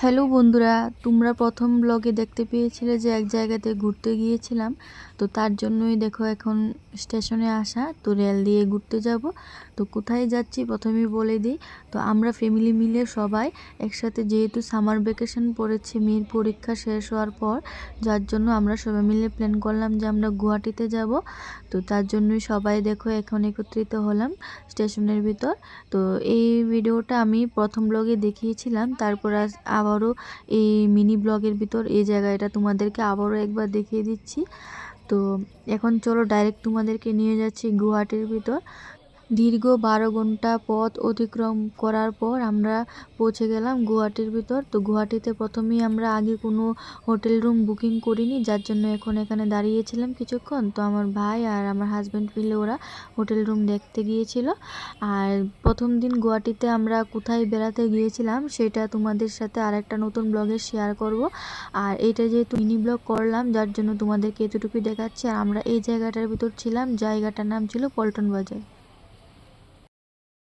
Hello বন্ধুরা, তোমরা প্রথম ব্লগে দেখতে পেয়েছিলে যে এক জায়গাতে ঘুরতে গিয়েছিলাম। তো তার জন্যই দেখো এখন স্টেশনে আসা, তো রেল দিয়ে ঘুরতে যাব। তো কোথায় যাচ্ছি প্রথমেই বলে দিই। তো আমরা ফ্যামিলি মিলে সবাই একসাথে যেহেতু সামার ভ্যাকেশন পড়েছে, মেয়ের পরীক্ষা শেষ হওয়ার পর, যার জন্য আমরা সবাই মিলে প্ল্যান করলাম যে আমরা গুয়াহাটিতে যাব। তো তার জন্যই সবাই দেখো এখন একত্রিত হলাম স্টেশনের ভিতর। তো এই ভিডিওটা আমি প্রথম ব্লগে দেখিয়েছিলাম, তারপর আবারও এই মিনি ব্লগের ভিতর এই জায়গাটা তোমাদেরকে আবারও একবার দেখিয়ে দিচ্ছি। তো এখন চলো ডাইরেক্ট তোমাদেরকে নিয়ে যাচ্ছি গুয়াহাটির ভিতর। দীর্ঘ বারো ঘণ্টা পথ অতিক্রম করার পর আমরা পৌঁছে গেলাম গুয়াহাটির ভিতর। তো গুয়াহাটিতে প্রথমেই আমরা আগে কোনো হোটেল রুম বুকিং করিনি, যার জন্য এখন এখানে দাঁড়িয়েছিলাম কিছুক্ষণ। তো আমার ভাই আর আমার হাজব্যান্ড মিলে ওরা হোটেল রুম দেখতে গিয়েছিল। আর প্রথম দিন গুয়াহাটিতে আমরা কোথায় বেড়াতে গিয়েছিলাম সেটা তোমাদের সাথে আর একটা নতুন ব্লগে শেয়ার করব। আর এটা যেহেতু মিনি ব্লগ করলাম, যার জন্য তোমাদেরকে এতটুকুই দেখাচ্ছি। আর আমরা এই জায়গাটার ভিতর ছিলাম, জায়গাটার নাম ছিল পল্টন বাজার।